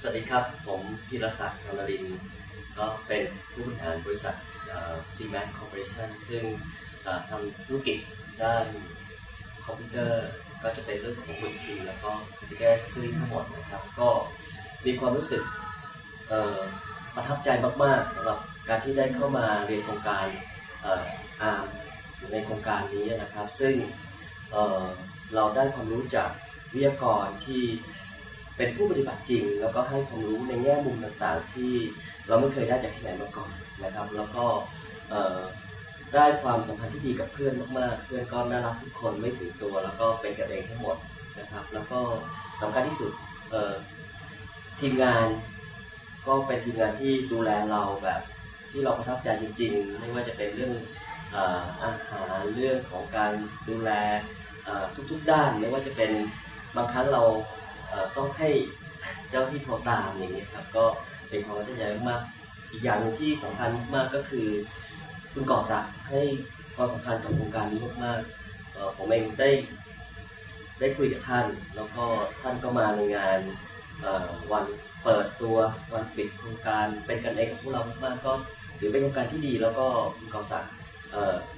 สวัสดีครับ ผมพีรศักดิ์ธนริน ก็เป็นผู้บริหารบริษัทซีแมนคอร์ปอเรชั่นซึ่งทำธุรกิจด้านคอมพิวเตอร์ก็จะเป็นเรื่องของมือถือแล้วก็คอมพิวเตอร์ซีรีส์ทั้งหมดนะครับ ก็มีความรู้สึกประทับใจมากๆสำหรับการที่ได้เข้ามาเรียนโครงการอาร์มอยู่ในโครงการนี้นะครับ ซึ่งเเราได้ความรู้จากวิทยากรที่ เป็นผู้ปฏิบัติจริง แล้วก็ให้ความรู้ในแง่มุมต่างๆ ที่เราไม่เคยได้จากที่ไหนมาก่อนนะครับ แล้วก็ได้ความสัมพันธ์ที่ดีกับเพื่อนมากๆ เพื่อนก็น่ารักทุกคนไม่ถือตัว แล้วก็เป็นกันเองทั้งหมดนะครับ แล้วก็สำคัญที่สุดทีมงานก็เป็นทีมงานที่ดูแลเราแบบที่เราประทับใจจริง ๆ ไม่ว่าจะเป็นเรื่องอาหารเรื่องของการดูแลทุกๆด้าน ไม่ว่าจะเป็นบางครั้งเรา ต้องให้เจ้าที่โทรตามอย่างนี้ครับก็เป็นความประทับใจมากอีกอย่างหนึ่งที่สำคัญมากก็คือ คุณก่อศักดิ์ให้ความสำคัญกับโครงการนี้มากๆผมเองได้ได้คุยกับท่าน แล้วก็ท่านก็มาในงานวันเปิดตัววันปิดโครงการเป็นกันเองกับพวกเรามากก็ถือเป็นโครงการที่ดี แล้วก็คุณก่อศักดิ์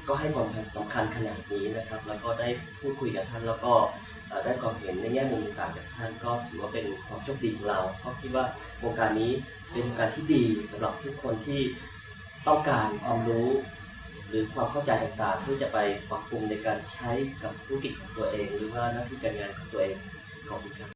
ก็ให้ความสำคัญขนาดนี้นะครับ แล้วก็ได้พูดคุยกับท่านแล้วก็ได้ความเห็นในแง่มุมต่างๆจากท่านก็ถือว่าเป็นความโชคดีของเราเพราะคิดว่าโครงการนี้เป็นโครงการที่ดีสำหรับทุกคนที่ต้องการความรู้ หรือความเข้าใจต่างๆที่อจะไปปรับปรุงในการใช้กับธุรกิจของตัวเอง หรือว่าหน้าที่การงานของตัวเองขอบคุณครับ